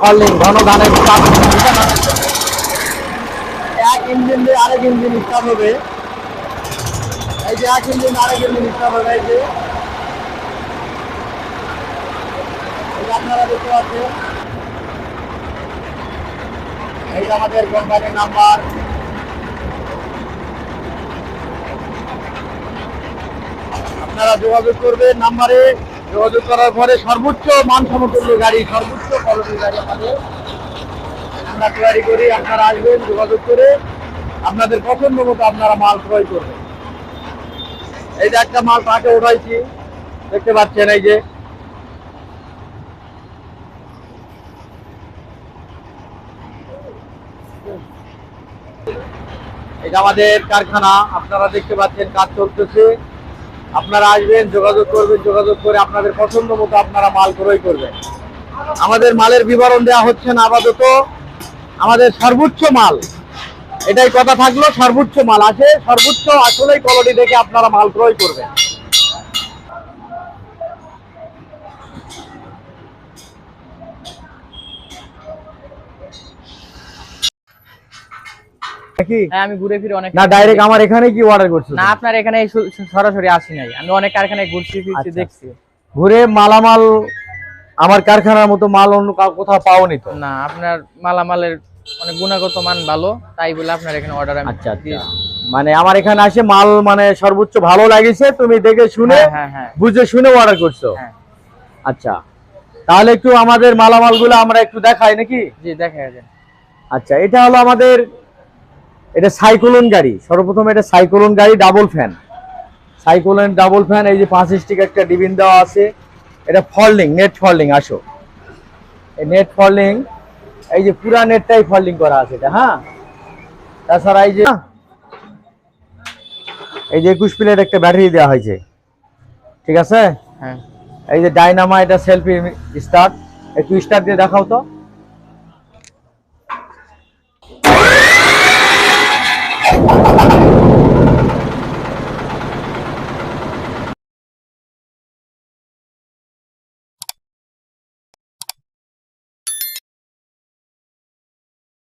Falling ঘন ধানের এক ইঞ্জিন দিয়ে আরেক ইঞ্জিন স্টার্ট হবে। এই যে এক ইঞ্জিন আরেক ইঞ্জিন স্টার্ট হবে, এই যে। আপনারা দেখতে পাচ্ছেন। এই যে আমাদের কোম্পানির নাম্বার আপনারা যোগাযোগ করবেন নাম্বারে। যোগাযোগ করার পরে সর্বোচ্চ মান সমতুল্য গাড়ি, সর্বোচ্চ কোয়ালিটির গাড়ি আমাদের আমরা তৈরি করি, আপনারা আসবেন, যোগাযোগ করে আপনাদের পছন্দ মতো আপনারা মাল ক্রয় করবেন। এই যে একটা মাল ট্রাকে উঠাইছি, দেখতে পাচ্ছেন এই যে। এটা আমাদের কারখানা, আপনারা দেখতে পাচ্ছেন কাজ চলতেছে। আপনারা আসবেন, যোগাযোগ করবেন, যোগাযোগ করে আপনাদের পছন্দ মতো আপনারা মাল ক্রয় করবেন। আমাদের মালের বিবরণ দেওয়া হচ্ছে না আপাতত। আমাদের সর্বোচ্চ মাল, এটাই কথা থাকল, সর্বোচ্চ মাল আছে, সর্বোচ্চ আসলেই কোয়ালিটি দেখে আপনারা মাল ক্রয় করবেন। হ্যাঁ আমি ঘুরে ফিরে অনেক না ডাইরেক্ট আমার এখানে কি অর্ডার করছ না আপনার এখানে সরাসরি আসি নাই। আমি অনেক কারখানায় ঘুরছি ফিরছি আচ্ছা। দেখছি। ঘুরে মালামাল আমার কারখানার মতো মাল অন্য কোথাও পাওনি তো? না আপনার মালামালের অনেক গুণগত মান ভালো তাই বলে আপনার এখানে অর্ডার আমি আচ্ছা আচ্ছা। মানে আমার এখানে আসে মাল মানে সর্বোচ্চ ভালো লাগিছে তুমি দেখে শুনে হ্যাঁ হ্যাঁ বুঝে শুনে অর্ডার করছ। আচ্ছা। তাহলে একটু আমাদের মালামালগুলো আমরা একটু দেখাই নাকি? জি দেখা আচ্ছা এটা হলো আমাদের এটা সাইক্লোন গাড়ি সর্বপ্রথম এটা সাইক্লোন গাড়ি double fan cyclone double fan এই যে পাঁচ স্টিক একটা ডিবিন দেওয়া আছে। এটা ফল্ডিং নেট ফল্ডিং আসো। এই নেট ফল্ডিং এই যে পুরা নেটটাই ফল্ডিং করা আছে এটা হ্যাঁ? তাছাড়া এই যে এই যে একুশ প্লেট একটা ব্যাটারি দেওয়া হয়েছে। ঠিক আছে? হ্যাঁ। এই যে ডাইনামা এটা সেলফি স্টার্ট একটু স্টার্ট দিয়ে দেখাও তো।